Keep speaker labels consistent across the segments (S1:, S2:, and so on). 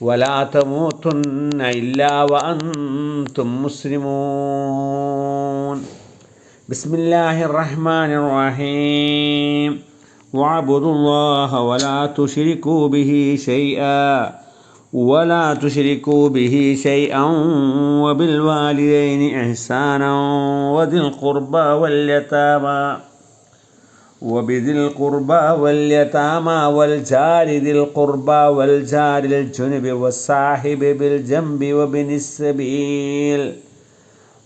S1: ولا تموتن إلا وأنتم مسلمون. بسم الله الرحمن الرحيم. واعبدوا الله ولا تشركوا به شيئا ولا تشركوا به شيئا وبالوالدين إحسانا وذي القربى واليتامى. وبذي القربى واليتامى والجار ذي القربى والجار الجنب والصاحب بالجنب وابن السبيل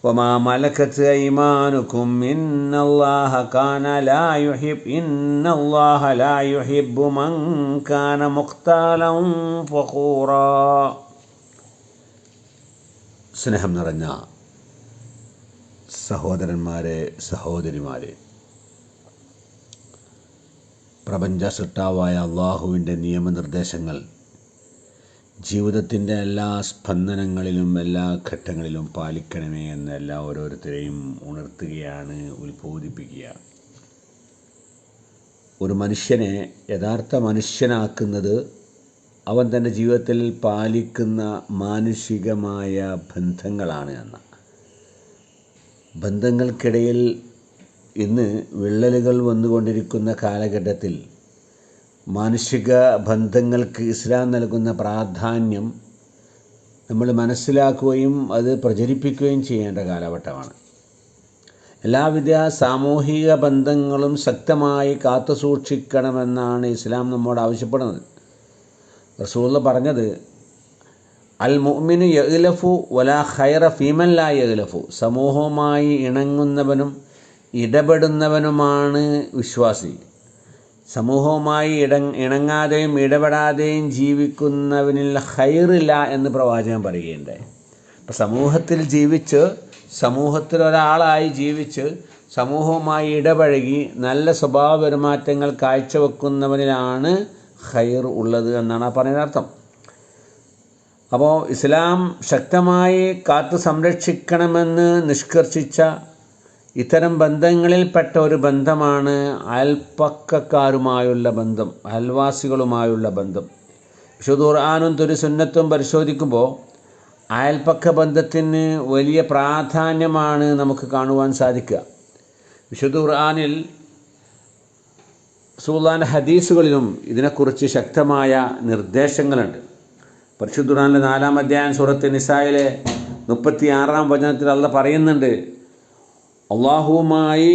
S1: وما ملكت أيمانكم إن الله كان لا يحب إن الله لا يحب من كان مختالا فخورا സ്നേഹം നിറഞ്ഞ സഹോദരന്മാരെ സഹോദരിമാരെ പ്രപഞ്ച സൃഷ്ടാവായ അള്ളാഹുവിന്റെ നിയമനിർദ്ദേശങ്ങൾ. ജീവിതത്തിന്റെ എല്ലാ സ്പന്ദനങ്ങളിലും എല്ലാ ഘട്ടങ്ങളിലും പാലിക്കണമേ എന്ന് എല്ലാ ഓരോരുത്തരെയും ഉണർത്തുകയാണ് ഉത്ബോധിപ്പിക്കുക. ഒരു മനുഷ്യനെ യഥാർത്ഥ മനുഷ്യനാക്കുന്നത് അവൻ തന്റെ ജീവിതത്തിൽ പാലിക്കുന്ന മാനുഷികമായ ബന്ധങ്ങളാണ് എന്ന. ബന്ധങ്ങൾക്കിടയിൽ ഇന്ന് വിള്ളലുകൾ വന്നുകൊണ്ടിരിക്കുന്ന കാലഘട്ടത്തിൽ മാനുഷിക ബന്ധങ്ങൾക്ക് ഇസ്ലാം നൽകുന്ന പ്രാധാന്യം നമ്മൾ മനസ്സിലാക്കുകയും അത് പ്രചരിപ്പിക്കുകയും ചെയ്യേണ്ട കാലഘട്ടമാണ്. എല്ലാവിധ സാമൂഹിക ബന്ധങ്ങളും ശക്തമായി കാത്തു സൂക്ഷിക്കണമെന്നാണ് ഇസ്ലാം നമ്മോട് ആവശ്യപ്പെടുന്നത്. റസൂള്ള പറഞ്ഞത് അൽ മുഅ്മിനു യഗ്ലഫു വലാ ഖൈറ ഫീമൻ ലാ യഗ്ലഫു. സമൂഹവുമായി ഇണങ്ങുന്നവനും ഇടപെടുന്നവനുമാണ് വിശ്വാസി. സമൂഹവുമായി ഇട ഇണങ്ങാതെയും ഇടപെടാതെയും ജീവിക്കുന്നവനിൽ ഹൈറില്ല എന്ന് പ്രവാചകൻ പറയുകയുണ്ടായി. അപ്പം സമൂഹത്തിൽ ജീവിച്ച് സമൂഹത്തിൽ ഒരാളായി ജീവിച്ച് സമൂഹവുമായി ഇടപഴകി നല്ല സ്വഭാവ പെരുമാറ്റങ്ങൾ കാഴ്ചവെക്കുന്നവനിലാണ് ഹൈർ ഉള്ളത് എന്നാണ് ആ പറയുന്ന അർത്ഥം. അപ്പോൾ ഇസ്ലാം ശക്തമായി കാത്തു സംരക്ഷിക്കണമെന്ന് നിഷ്കർഷിച്ച ഇത്തരം ബന്ധങ്ങളിൽപ്പെട്ട ഒരു ബന്ധമാണ് അയൽപ്പക്കക്കാരുമായുള്ള ബന്ധം അയൽവാസികളുമായുള്ള ബന്ധം. വിശുദ്ധ ഖുർആാനും തുരുസുന്നത്തും പരിശോധിക്കുമ്പോൾ അയൽപ്പക്ക ബന്ധത്തിന് വലിയ പ്രാധാന്യമാണ് നമുക്ക് കാണുവാൻ സാധിക്കുക. വിശുദ്ധ ഖുർആാനിൽ സുൽത്താൻ ഹദീസുകളിലും ഇതിനെക്കുറിച്ച് ശക്തമായ നിർദ്ദേശങ്ങളുണ്ട്. പരിശുദ്ധ ഖുർആാനിലെ നാലാം അധ്യായം സൂറത്ത് നിസായിലെ മുപ്പത്തി ആറാം വചനത്തിൽ അള്ള പറയുന്നുണ്ട് അള്ളാഹുവുമായി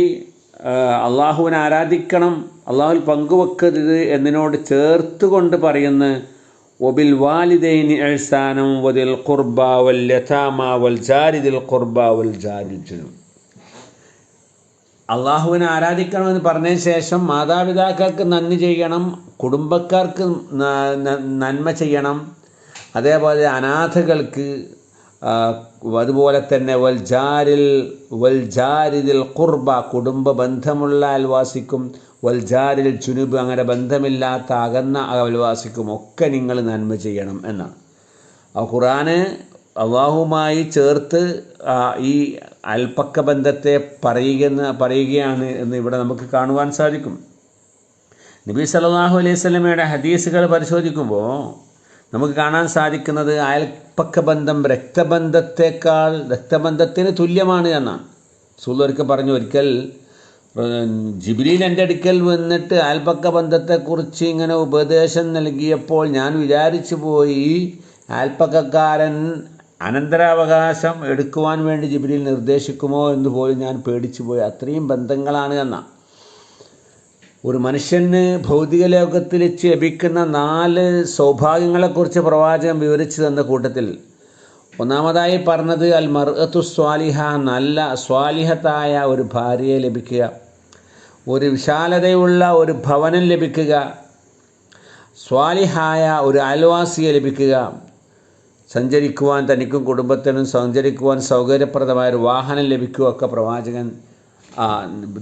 S1: അള്ളാഹുവിനെ ആരാധിക്കണം അള്ളാഹുവിൽ പങ്കുവെക്കരുത് എന്നതിനോട് ചേർത്തുകൊണ്ട് പറയുന്ന ഒബിൽ വാലിദൈനി എഴുസാനം വതിൽ ഖുർബ വൽ യഥാമ വൽ ജാരിദിൽ ഖുർബ വൽ അള്ളാഹുവിനെ ആരാധിക്കണമെന്ന് പറഞ്ഞതിന് ശേഷം മാതാപിതാക്കൾക്ക് നന്ദി ചെയ്യണം കുടുംബക്കാർക്ക് നന്മ ചെയ്യണം അതേപോലെ അനാഥകൾക്ക് അതുപോലെ തന്നെ വൽജാരിൽ വൽജാരിദിൽ കുർബ കുടുംബ ബന്ധമുള്ള അയൽവാസിക്കും വൽജാരിൽ ചുനുബ് അങ്ങനെ ബന്ധമില്ലാത്ത അകന്ന അയൽവാസിക്കും ഒക്കെ നിങ്ങൾ നന്മ ചെയ്യണം എന്നാണ്. ആ ഖുറാന് അള്ളാഹുമായി ചേർത്ത് ഈ അൽപ്പക്ക ബന്ധത്തെ പറയുന്ന പറയുകയാണ് എന്ന് ഇവിടെ നമുക്ക് കാണുവാൻ സാധിക്കും. നബി സല്ലല്ലാഹു അലൈഹി സ്വലമയുടെ ഹദീസുകൾ പരിശോധിക്കുമ്പോൾ നമുക്ക് കാണാൻ സാധിക്കുന്നത് അയൽപ്പക്ക ബന്ധം രക്തബന്ധത്തെക്കാൾ രക്തബന്ധത്തിന് തുല്യമാണ് എന്നാണ്. സുല്ലൊരിക്കൽ പറഞ്ഞു ഒരിക്കൽ ജിബിലിയിൽ എന്റെ അടുക്കൽ വന്നിട്ട് അയൽപ്പക്ക ബന്ധത്തെക്കുറിച്ച് ഇങ്ങനെ ഉപദേശം നൽകിയപ്പോൾ ഞാൻ വിചാരിച്ചു പോയി അയൽപ്പക്കക്കാരൻ അനന്തരാവകാശം എടുക്കുവാൻ വേണ്ടി ജിബ്രീൽ നിർദ്ദേശിക്കുമോ എന്ന് പോലും ഞാൻ പേടിച്ചു പോയി. അത്രയും ബന്ധങ്ങളാണ് എന്നാണ്. ഒരു മനുഷ്യന് ഭൗതിക ലോകത്തിൽ ലഭിക്കുന്ന നാല് സൗഭാഗ്യങ്ങളെക്കുറിച്ച് പ്രവാചകൻ വിവരിച്ചു തന്ന കൂട്ടത്തിൽ ഒന്നാമതായി പറഞ്ഞത് അൽ മർഅത്തു സ്വാലിഹ നല്ല സ്വാലിഹത്തായ ഒരു ഭാര്യയെ ലഭിക്കുക. ഒരു വിശാലതയുള്ള ഒരു ഭവനം ലഭിക്കുക. സ്വാലിഹായ ഒരു അയൽവാസിയെ ലഭിക്കുക. സഞ്ചരിക്കുവാൻ തനിക്കും കുടുംബത്തിനും സഞ്ചരിക്കുവാൻ സൗകര്യപ്രദമായ ഒരു വാഹനം ലഭിക്കുക ഒക്കെ പ്രവാചകൻ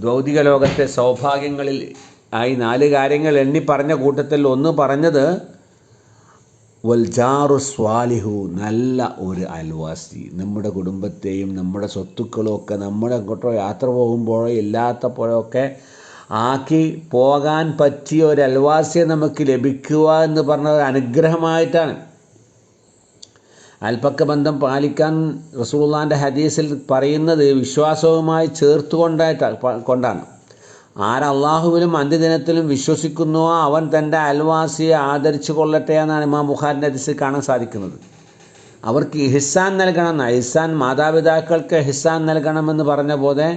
S1: ഭൗതിക ലോകത്തെ സൗഭാഗ്യങ്ങളിൽ ആയി നാല് കാര്യങ്ങൾ എണ്ണി പറഞ്ഞ കൂട്ടത്തിൽ ഒന്ന് പറഞ്ഞത് വൽജാറു സ്വാലിഹു നല്ല ഒരു അയൽവാസി. നമ്മുടെ കുടുംബത്തെയും നമ്മുടെ സ്വത്തുക്കളും ഒക്കെ നമ്മുടെ അങ്ങോട്ടോ യാത്ര പോകുമ്പോഴോ ഇല്ലാത്തപ്പോഴോ ഒക്കെ ആക്കി പോകാൻ പറ്റിയ ഒരു അയൽവാസിയെ നമുക്ക് ലഭിക്കുക എന്ന് പറഞ്ഞ ഒരു അനുഗ്രഹമായിട്ടാണ്. അൽപ്പക്ക ബന്ധം പാലിക്കാൻ റസൂള്ളാന്റെ ഹദീസിൽ പറയുന്നത് വിശ്വാസവുമായി ചേർത്തുകൊണ്ടായിട്ട് കൊണ്ടാണ് ആരല്ലാഹുവിലും അന്ത്യദിനത്തിലും വിശ്വസിക്കുന്നുവോ അവൻ തന്റെ അയൽവാസിയെ ആദരിച്ചു കൊള്ളട്ടെ എന്നാണ് ഇമാം ബുഖാരിന്റെ ഹദീസിൽ കാണാൻ സാധിക്കുന്നത് അവർക്ക് ഹിസ്സാൻ നൽകണം. ഇഹ്സാൻ മാതാപിതാക്കൾക്ക് ഹിസ്സാൻ നൽകണമെന്ന് പറഞ്ഞ പോലെ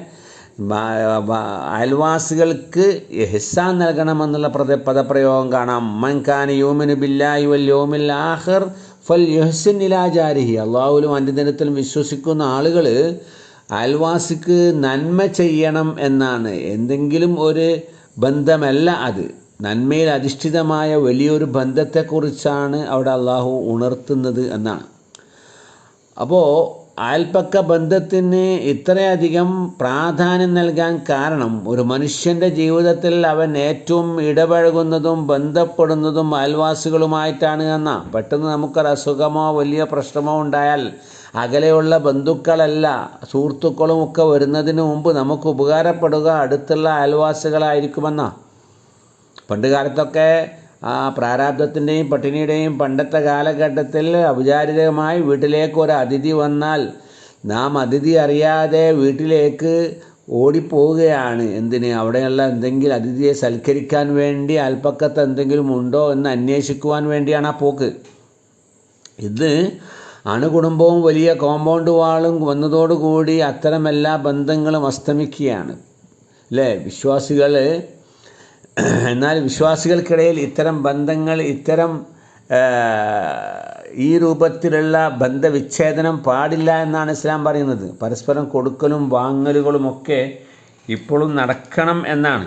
S1: അയൽവാസികൾക്ക് ഹിസ്സാൻ നൽകണമെന്നുള്ള പദപ്രയോഗം കാണാം മൻഖാൻ യോമിന് ബില്ലാഹി വൽ യോമിൽ ആഖിർ ഫൽ നിലാചാരിഹി അള്ളാഹുലും അന്ത്യദിനത്തിലും വിശ്വസിക്കുന്ന ആളുകൾ അയൽവാസിക്ക് നന്മ ചെയ്യണം എന്നാണ്. എന്തെങ്കിലും ഒരു ബന്ധമല്ല അത്. നന്മയിൽ അധിഷ്ഠിതമായ വലിയൊരു ബന്ധത്തെക്കുറിച്ചാണ് അവിടെ അള്ളാഹു ഉണർത്തുന്നത് എന്നാണ്. അപ്പോൾ അയൽപ്പക്ക ബന്ധത്തിന് ഇത്രയധികം പ്രാധാന്യം നൽകാൻ കാരണം ഒരു മനുഷ്യന്റെ ജീവിതത്തിൽ അവൻ ഏറ്റവും ഇടപഴകുന്നതും ബന്ധപ്പെടുന്നതും അയൽവാസികളുമായിട്ടാണ് എന്നാ. പെട്ടെന്ന് നമുക്കൊരു അസുഖമോ വലിയ പ്രശ്നമോ ഉണ്ടായാൽ അകലെയുള്ള ബന്ധുക്കളല്ല സുഹൃത്തുക്കളും ഒക്കെ വരുന്നതിന് മുമ്പ് നമുക്ക് ഉപകാരപ്പെടുക അടുത്തുള്ള അയൽവാസികളായിരിക്കുമെന്നാ. പണ്ട് കാലത്തൊക്കെ ആ പ്രാരാബ്ധത്തിന്റെയും പട്ടിണിയുടെയും പണ്ടത്തെ കാലഘട്ടത്തിൽ ഔപചാരികമായി വീട്ടിലേക്ക് ഒരു അതിഥി വന്നാൽ നാം അതിഥി അറിയാതെ വീട്ടിലേക്ക് ഓടിപ്പോവുകയാണ്. എന്തിന്? അവിടെയുള്ള എന്തെങ്കിലും അതിഥിയെ സൽക്കരിക്കാൻ വേണ്ടി അൽപ്പക്കത്ത് എന്തെങ്കിലും ഉണ്ടോ എന്ന് അന്വേഷിക്കുവാൻ വേണ്ടിയാണ് ആ പോക്ക്. ഇത് അണുകുടുംബവും വലിയ കോമ്പൗണ്ട് വാളും വന്നതോടുകൂടി അത്തരം എല്ലാ ബന്ധങ്ങളും അസ്തമിക്കുകയാണ്. അല്ലേ വിശ്വാസികൾ എന്നാൽ വിശ്വാസികൾക്കിടയിൽ ഇത്തരം ബന്ധങ്ങൾ ഇത്തരം ഈ രൂപത്തിലുള്ള ബന്ധവിച്ഛേദനം പാടില്ല എന്നാണ് ഇസ്ലാം പറയുന്നത്. പരസ്പരം കൊടുക്കലും വാങ്ങലുകളുമൊക്കെ ഇപ്പോഴും നടക്കണം എന്നാണ്.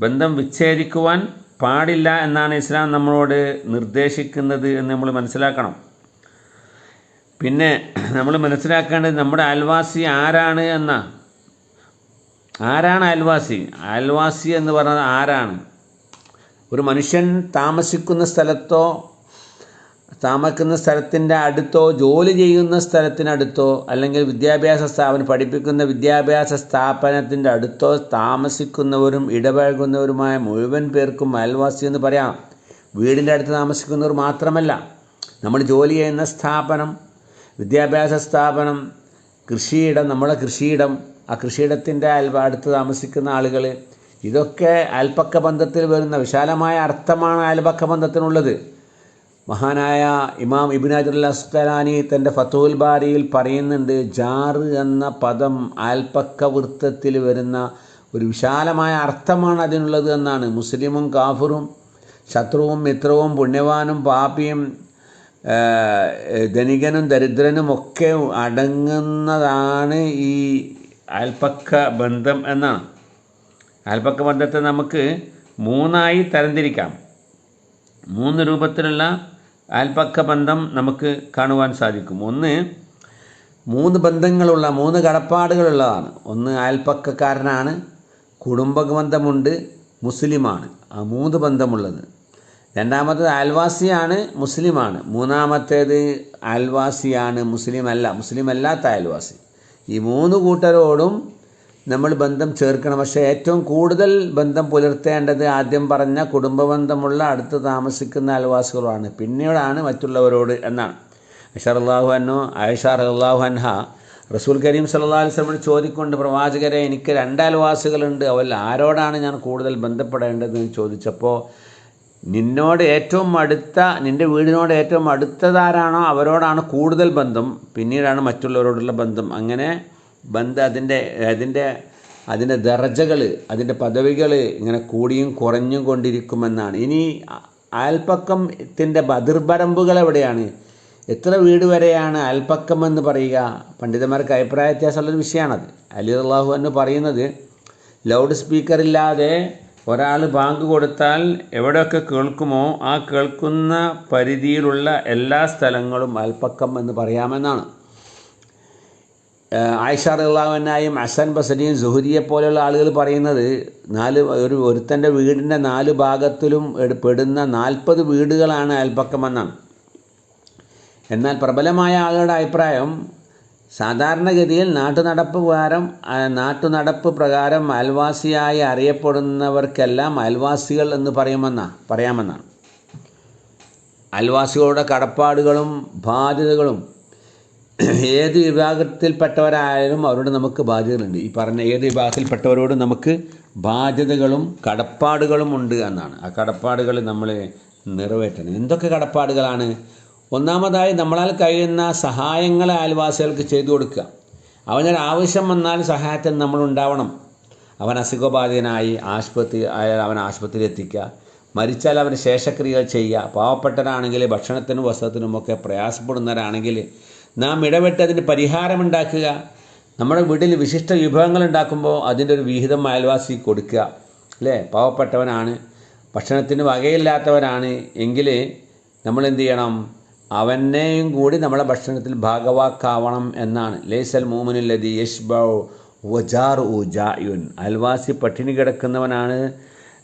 S1: ബന്ധം വിച്ഛേദിക്കുവാൻ പാടില്ല എന്നാണ് ഇസ്ലാം നമ്മളോട് നിർദ്ദേശിക്കുന്നത് എന്ന് നമ്മൾ മനസ്സിലാക്കണം. പിന്നെ നമ്മൾ മനസ്സിലാക്കേണ്ടത് നമ്മുടെ അയൽവാസി ആരാണ് എന്ന ആരാണ് അയൽവാസി? അയൽവാസി എന്ന് പറഞ്ഞത് ആരാണ്? ഒരു മനുഷ്യൻ താമസിക്കുന്ന സ്ഥലത്തോ താമസിക്കുന്ന സ്ഥലത്തിന്റെ അടുത്തോ ജോലി ചെയ്യുന്ന സ്ഥലത്തിനടുത്തോ അല്ലെങ്കിൽ വിദ്യാഭ്യാസ സ്ഥാപനം പഠിപ്പിക്കുന്ന വിദ്യാഭ്യാസ സ്ഥാപനത്തിന്റെ അടുത്തോ താമസിക്കുന്നവരും ഇടപഴകുന്നവരുമായ മുഴുവൻ പേർക്കും അയൽവാസി എന്ന് പറയാം. വീടിന്റെ അടുത്ത് താമസിക്കുന്നവർ മാത്രമല്ല നമ്മൾ ജോലി ചെയ്യുന്ന സ്ഥാപനം വിദ്യാഭ്യാസ സ്ഥാപനം കൃഷിയിടം നമ്മുടെ കൃഷിയിടം ആ കൃഷിയിടത്തിന്റെ അയൽ അടുത്ത് താമസിക്കുന്ന ആളുകൾ ഇതൊക്കെ അയൽപ്പക്ക ബന്ധത്തിൽ വരുന്ന വിശാലമായ അർത്ഥമാണ് അയൽപക്ക ബന്ധത്തിനുള്ളത് മഹാനായ ഇമാം ഇബിൻ അജുൽ അസ്തലാനി തന്റെ ഫത്തുൽ ബാരിയിൽ പറയുന്നുണ്ട് ജാറ് എന്ന പദം അയൽപ്പക്ക വൃത്തത്തിൽ വരുന്ന ഒരു വിശാലമായ അർത്ഥമാണ് അതിനുള്ളത് എന്നാണ്. മുസ്ലിമും കാഫറും ശത്രുവും മിത്രവും പുണ്യവാനും പാപിയും ധനികനും ദരിദ്രനും ഒക്കെ അടങ്ങുന്നതാണ് ഈ അയൽപ്പക്ക ബന്ധം എന്നാണ്. അൽപക്ക ബന്ധത്തെ നമുക്ക് മൂന്നായി തരംതിരിക്കാം. മൂന്ന് രൂപത്തിലുള്ള ആൽപക്ക ബന്ധം നമുക്ക് കാണുവാൻ സാധിക്കും. ഒന്ന് മൂന്ന് ബന്ധങ്ങളുള്ള മൂന്ന് കടപ്പാടുകളുള്ളതാണ്. ഒന്ന് അയൽപ്പക്കക്കാരനാണ് കുടുംബ ബന്ധമുണ്ട് മുസ്ലിമാണ്. ആ മൂന്ന് ബന്ധമുള്ളത്. രണ്ടാമത്തേത് അയൽവാസിയാണ് മുസ്ലിമാണ്. മൂന്നാമത്തേത് അയൽവാസിയാണ് മുസ്ലിം അല്ല മുസ്ലിം അല്ലാത്ത അയൽവാസി. ഈ മൂന്ന് കൂട്ടരോടും നമ്മൾ ബന്ധം ചേർക്കണം. പക്ഷേ ഏറ്റവും കൂടുതൽ ബന്ധം പുലർത്തേണ്ടത് ആദ്യം പറഞ്ഞ കുടുംബ ബന്ധമുള്ള അടുത്ത് താമസിക്കുന്ന അയൽവാസികളാണ്. പിന്നീടാണ് മറ്റുള്ളവരോട് എന്നാണ്. അള്ളാഹു അന്നു ആയിഷാർ അള്ളാഹു അൻഹ റസൂൽ കരീം സല്ലാ വസ്ലമിനോട് ചോദിക്കൊണ്ട് പ്രവാചകരെ എനിക്ക് രണ്ട് അയൽവാസികളുണ്ട് അവൽ ആരോടാണ് ഞാൻ കൂടുതൽ ബന്ധപ്പെടേണ്ടതെന്ന് ചോദിച്ചപ്പോൾ നിന്നോട് ഏറ്റവും അടുത്ത നിന്റെ വീടിനോട് ഏറ്റവും അടുത്തതാരാണോ അവരോടാണ് കൂടുതൽ ബന്ധം. പിന്നീടാണ് മറ്റുള്ളവരോടുള്ള ബന്ധം. അങ്ങനെ ബന്ധം അതിന്റെ അതിന്റെ അതിന്റെ ദർജകൾ അതിന്റെ പദവികൾ ഇങ്ങനെ കൂടിയും കുറഞ്ഞും കൊണ്ടിരിക്കുമെന്നാണ്. ഇനി അയൽപ്പക്കത്തിന്റെ ബതിർപരമ്പുകൾ എവിടെയാണ്? എത്ര വീട് വരെയാണ് അയൽപ്പക്കം എന്ന് പറയുക? പണ്ഡിതന്മാർക്ക് അഭിപ്രായ വ്യത്യാസമുള്ളൊരു വിഷയമാണത്. അലി അള്ളാഹു എന്ന് പറയുന്നത് ലൗഡ് സ്പീക്കറില്ലാതെ ഒരാൾ ബാങ്ക് കൊടുത്താൽ എവിടെയൊക്കെ കേൾക്കുമോ ആ കേൾക്കുന്ന പരിധിയിലുള്ള എല്ലാ സ്ഥലങ്ങളും അൽപ്പക്കം എന്ന് പറയാമെന്നാണ്. ആയിഷ റഹ്ലാവനായും അസൻ ബസനിയും സുഹുരിയെ പോലെയുള്ള ആളുകൾ പറയുന്നത് നാല് ഒരു ഒരുത്തന്റെ വീടിന്റെ നാല് ഭാഗത്തിലും പെടുന്ന നാൽപ്പത് വീടുകളാണ് അയൽപ്പക്കമെന്നാണ് എന്നാൽ പ്രബലമായ ആളുകളുടെ അഭിപ്രായം സാധാരണഗതിയിൽ നാട്ടുനടപ്പ് പ്രകാരം നാട്ടുനടപ്പ് പ്രകാരം അയൽവാസിയായി അറിയപ്പെടുന്നവർക്കെല്ലാം അയൽവാസികൾ എന്ന് പറയുമെന്നാണ് പറയാമെന്നാണ് അയൽവാസികളുടെ കടപ്പാടുകളും ബാധ്യതകളും ഏത് വിഭാഗത്തിൽപ്പെട്ടവരായാലും അവരോട് നമുക്ക് ബാധ്യതകളുണ്ട്. ഈ പറഞ്ഞ ഏത് വിഭാഗത്തിൽപ്പെട്ടവരോട് നമുക്ക് ബാധ്യതകളും കടപ്പാടുകളും ഉണ്ട് എന്നാണ്. ആ കടപ്പാടുകൾ നമ്മൾ നിറവേറ്റണം. എന്തൊക്കെ കടപ്പാടുകളാണ്? ഒന്നാമതായി നമ്മളാൽ കഴിയുന്ന സഹായങ്ങളെ അയൽവാസികൾക്ക് ചെയ്തു കൊടുക്കുക. അവനൊരു ആവശ്യം വന്നാൽ സഹായത്തിന് നമ്മൾ ഉണ്ടാവണം. അവൻ അസുഖബാധിതനായി ആശുപത്രി ആയാൽ അവൻ ആശുപത്രിയിൽ എത്തിക്കുക. മരിച്ചാൽ അവന് ശേഷക്രിയകൾ ചെയ്യുക. പാവപ്പെട്ടവരാണെങ്കിൽ ഭക്ഷണത്തിനും വസ്ത്രത്തിനുമൊക്കെ പ്രയാസപ്പെടുന്നവരാണെങ്കിൽ നാം ഇടപെട്ട് അതിന് പരിഹാരമുണ്ടാക്കുക നമ്മുടെ വീട്ടിൽ വിശിഷ്ട വിഭവങ്ങൾ ഉണ്ടാക്കുമ്പോൾ അതിന്റെ ഒരു വിഹിതം അയൽവാസി കൊടുക്കുക. അല്ലേ? പാവപ്പെട്ടവനാണ്. ഭക്ഷണത്തിന് വകയില്ലാത്തവരാണ് എങ്കിൽ നമ്മൾ എന്ത് ചെയ്യണം? അവനെയും കൂടി നമ്മളെ ഭക്ഷണത്തിൽ ഭാഗവാക്കാവണം എന്നാണ്. ലേസൽ മൂമിനുല്ലതി യഷ്ബൗ വജാർ ഉജായുൻ അയൽവാസി പട്ടിണി കിടക്കുന്നവനാണ്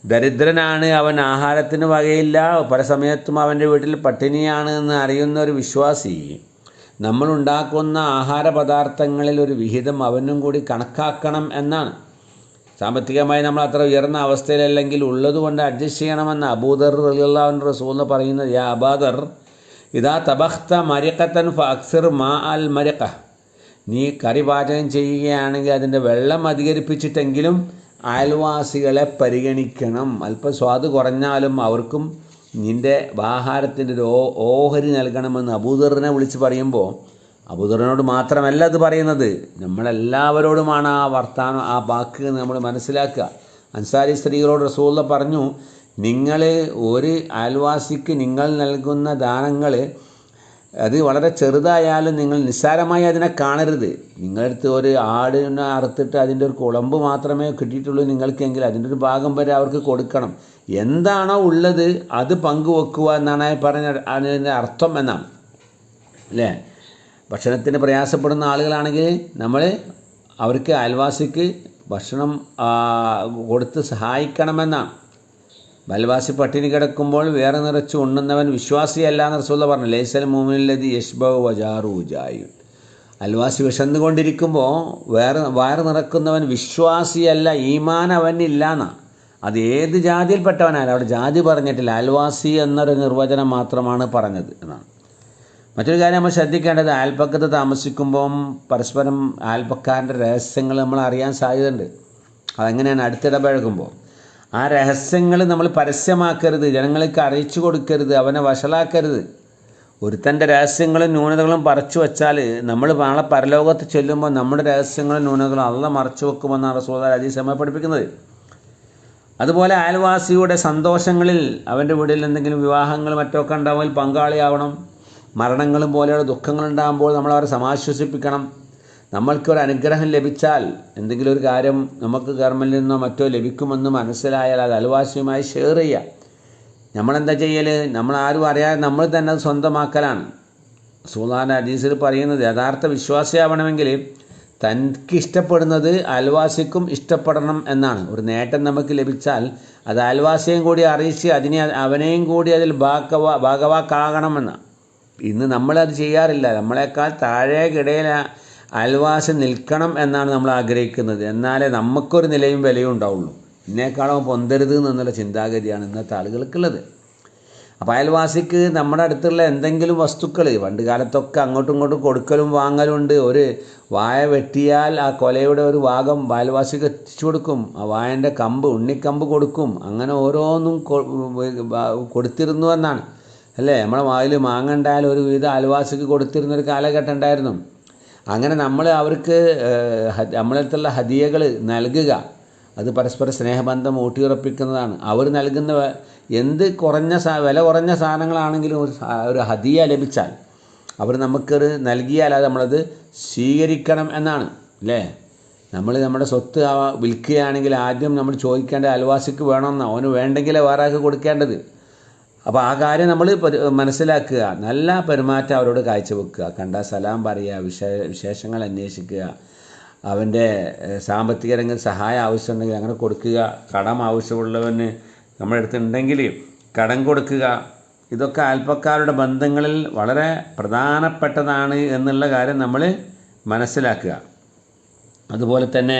S1: ദരിദ്രനാണ് അവൻ ആഹാരത്തിന് വകയില്ല പല സമയത്തും അവന്റെ വീട്ടിൽ പട്ടിണിയാണ് എന്ന് അറിയുന്ന ഒരു വിശ്വാസി നമ്മൾ ഉണ്ടാക്കുന്ന ആഹാര പദാർത്ഥങ്ങളിൽ ഒരു വിഹിതം അവനും കൂടി കണക്കാക്കണം എന്നാണ്. സാമ്പത്തികമായി നമ്മൾ അത്ര ഉയർന്ന അവസ്ഥയിലല്ലെങ്കിൽ ഉള്ളതുകൊണ്ട് അഡ്ജസ്റ്റ് ചെയ്യണമെന്ന് അബൂദർ റലിയുള്ള റസൂൽ പറയുന്നത് യാ അബാദർ ഇതാ തബഖ്ത മരിക്കത്തൻ ഫക്സിർ മാ അൽ മരിക്ക നീ കറി പാചകം ചെയ്യുകയാണെങ്കിൽ അതിന്റെ വെള്ളം അധികരിപ്പിച്ചിട്ടെങ്കിലും അയൽവാസികളെ പരിഗണിക്കണം. അല്പം സ്വാദ് കുറഞ്ഞാലും അവർക്കും നിന്റെ ആഹാരത്തിന്റെ ഒരു ഓഹരി നൽകണമെന്ന് അബൂദറിനെ വിളിച്ച് പറയുമ്പോൾ അബൂദറിനോട് മാത്രമല്ല അത് പറയുന്നത്. നമ്മളെല്ലാവരോടുമാണ് ആ വർത്താനം ആ വാക്ക് നമ്മൾ മനസ്സിലാക്കുക. അൻസാരി സ്ത്രീകളോട് റസൂള്ള പറഞ്ഞു നിങ്ങൾ ഒരു അയൽവാസിക്ക് നിങ്ങൾ നൽകുന്ന ദാനങ്ങൾ അത് വളരെ ചെറുതായാലും നിങ്ങൾ നിസ്സാരമായി അതിനെ കാണരുത്. നിങ്ങളടുത്ത് ഒരു ആടിനെ അറുത്തിട്ട് അതിന്റെ ഒരു കുളമ്പ് മാത്രമേ കിട്ടിയിട്ടുള്ളൂ നിങ്ങൾക്കെങ്കിൽ അതിന്റെ ഒരു ഭാഗം വരെ അവർക്ക് കൊടുക്കണം. എന്താണോ ഉള്ളത് അത് പങ്കുവെക്കുക എന്നാണ് പറഞ്ഞ അതിന്റെ അർത്ഥം എന്നാണ്. അല്ലേ? ഭക്ഷണത്തിന് പ്രയാസപ്പെടുന്ന ആളുകളാണെങ്കിൽ നമ്മൾ അവർക്ക് അയൽവാസിക്ക് ഭക്ഷണം കൊടുത്ത് സഹായിക്കണമെന്നാണ്. അയൽവാസി പട്ടിണി കിടക്കുമ്പോൾ വേറെ നിറച്ച് ഉണ്ണുന്നവൻ വിശ്വാസിയല്ല എന്ന് റസൂല പറഞ്ഞു. ലേസൽ മൂമിനിലതി യഷ്ബവ് വജാറു ജായു അയൽവാസി വിശന്നുകൊണ്ടിരിക്കുമ്പോൾ വേറെ വയറ് നിറക്കുന്നവൻ വിശ്വാസിയല്ല ഈമാൻ എന്നാണ് അത് ഏത് ജാതിയിൽപ്പെട്ടവനായാലും അവിടെ ജാതി പറഞ്ഞിട്ടില്ല. അൽവാസി എന്നൊരു നിർവചനം മാത്രമാണ് പറഞ്ഞത് എന്നാണ്. മറ്റൊരു കാര്യം നമ്മൾ ശ്രദ്ധിക്കേണ്ടത് അയൽപ്പക്കത്ത് താമസിക്കുമ്പോൾ പരസ്പരം അയൽപ്പക്കാരന്റെ രഹസ്യങ്ങൾ നമ്മൾ അറിയാൻ സാധ്യതയുണ്ട്. അതെങ്ങനെയാണ്? അടുത്തിടപഴകുമ്പോൾ ആ രഹസ്യങ്ങൾ നമ്മൾ പരസ്യമാക്കരുത്. ജനങ്ങൾക്ക് അറിയിച്ചു കൊടുക്കരുത്. അവനെ വഷളാക്കരുത്. ഒരുത്തന്റെ രഹസ്യങ്ങളും ന്യൂനതകളും പറിച്ചു വെച്ചാൽ നമ്മൾ നാളെ പരലോകത്ത് ചെല്ലുമ്പോൾ നമ്മുടെ രഹസ്യങ്ങളും ന്യൂനതകളും അള്ള മറച്ചു വെക്കുമെന്നാണ് റസൂൽ അജീസമ പഠിപ്പിക്കുന്നത്. അതുപോലെ അയൽവാസിയുടെ സന്തോഷങ്ങളിൽ അവന്റെ വീട്ടിൽ എന്തെങ്കിലും വിവാഹങ്ങൾ മറ്റൊക്കെ ഉണ്ടാവുമെങ്കിൽ പങ്കാളിയാവണം. മരണങ്ങളും പോലെയുള്ള ദുഃഖങ്ങൾ ദുഃഖങ്ങളുണ്ടാകുമ്പോൾ നമ്മൾ അവരെ സമാശ്വസിപ്പിക്കണം. നമ്മൾക്കൊരു അനുഗ്രഹം ലഭിച്ചാൽ എന്തെങ്കിലും ഒരു കാര്യം നമുക്ക് ഗവൺമെന്റിൽ നിന്നോ മറ്റോ ലഭിക്കുമെന്ന് മനസ്സിലായാൽ അത് അയൽവാസിയുമായി ഷെയർ ചെയ്യുക. നമ്മളെന്താ ചെയ്യൽ നമ്മൾ ആരും അറിയാതെ നമ്മൾ തന്നെ അത് സ്വന്തമാക്കലാണ്. സുൽത്താൻ ഹദീസിൽ പറയുന്നത് യഥാർത്ഥ വിശ്വാസിയാവണമെങ്കിൽ തനിക്ക് ഇഷ്ടപ്പെടുന്നത് അയൽവാസിക്കും ഇഷ്ടപ്പെടണം എന്നാണ്. ഒരു നേട്ടം നമുക്ക് ലഭിച്ചാൽ അത് അയൽവാസിയെയും കൂടി അറിയിച്ച് അതിനെ അവനെയും കൂടി അതിൽ ഭാഗവാ ഭാഗവാക്കാകണമെന്ന് ഇന്ന് നമ്മളത് ചെയ്യാറില്ല. നമ്മളെക്കാൾ താഴേക്കിടയിൽ അയൽവാസി നിൽക്കണം എന്നാണ് നമ്മൾ ആഗ്രഹിക്കുന്നത്. എന്നാലേ നമുക്കൊരു നിലയും വിലയും ഉണ്ടാവുള്ളൂ. എന്നെക്കാളും പൊന്തരുത് എന്നുള്ള ചിന്താഗതിയാണ് ഇന്നത്തെ ആളുകൾക്കുള്ളത്. അപ്പോൾ അയൽവാസിക്ക് നമ്മുടെ അടുത്തുള്ള എന്തെങ്കിലും വസ്തുക്കൾ പണ്ട് കാലത്തൊക്കെ അങ്ങോട്ടും ഇങ്ങോട്ടും കൊടുക്കലും വാങ്ങലും ഉണ്ട്. ഒരു വായ വെട്ടിയാൽ ആ കൊലയുടെ ഒരു ഭാഗം അയൽവാസിക്ക് എത്തിച്ചു കൊടുക്കും. ആ വായന്റെ കമ്പ് ഉണ്ണിക്കമ്പ് കൊടുക്കും. അങ്ങനെ ഓരോന്നും കൊടുത്തിരുന്നു എന്നാണ്. അല്ലേ? നമ്മളെ വായിൽ മാങ്ങ ഉണ്ടായാലും ഒരു വിധ അയൽവാസിക്ക് കൊടുത്തിരുന്നൊരു കാലഘട്ടം ഉണ്ടായിരുന്നു. അങ്ങനെ നമ്മൾ അവർക്ക് നമ്മളടുത്തുള്ള ഹദിയകൾ നൽകുക. അത് പരസ്പര സ്നേഹബന്ധം ഊട്ടിയുറപ്പിക്കുന്നതാണ്. അവർ നൽകുന്ന എന്ത് കുറഞ്ഞ വില കുറഞ്ഞ സാധനങ്ങളാണെങ്കിലും ഒരു ഒരു ഹദിയ ലഭിച്ചാൽ അവർ നമുക്കൊരു നൽകിയാൽ അത് നമ്മളത് സ്വീകരിക്കണം എന്നാണ്. അല്ലേ? നമ്മൾ നമ്മുടെ സ്വത്ത് വിൽക്കുകയാണെങ്കിൽ ആദ്യം നമ്മൾ ചോദിക്കേണ്ട അയൽവാസിക്ക് വേണമെന്നാണ്. അവന് വേണ്ടെങ്കിലേ വേറെ ആൾക്ക് കൊടുക്കേണ്ടത്. അപ്പോൾ ആ കാര്യം നമ്മൾ മനസ്സിലാക്കുക. നല്ല പെരുമാറ്റം അവരോട് കാഴ്ചവെക്കുക. കണ്ട സലാം പറയുക വിശേ വിശേഷങ്ങൾ അന്വേഷിക്കുക അവന്റെ സാമ്പത്തിക രംഗം സഹായം ആവശ്യമുണ്ടെങ്കിൽ അങ്ങനെ കൊടുക്കുക കടം ആവശ്യമുള്ളവന് നമ്മുടെ അടുത്തുണ്ടെങ്കിൽ കടം കൊടുക്കുക. ഇതൊക്കെ അല്പക്കാരുടെ ബന്ധങ്ങളിൽ വളരെ പ്രധാനപ്പെട്ടതാണ് എന്നുള്ള കാര്യം നമ്മൾ മനസ്സിലാക്കുക. അതുപോലെ തന്നെ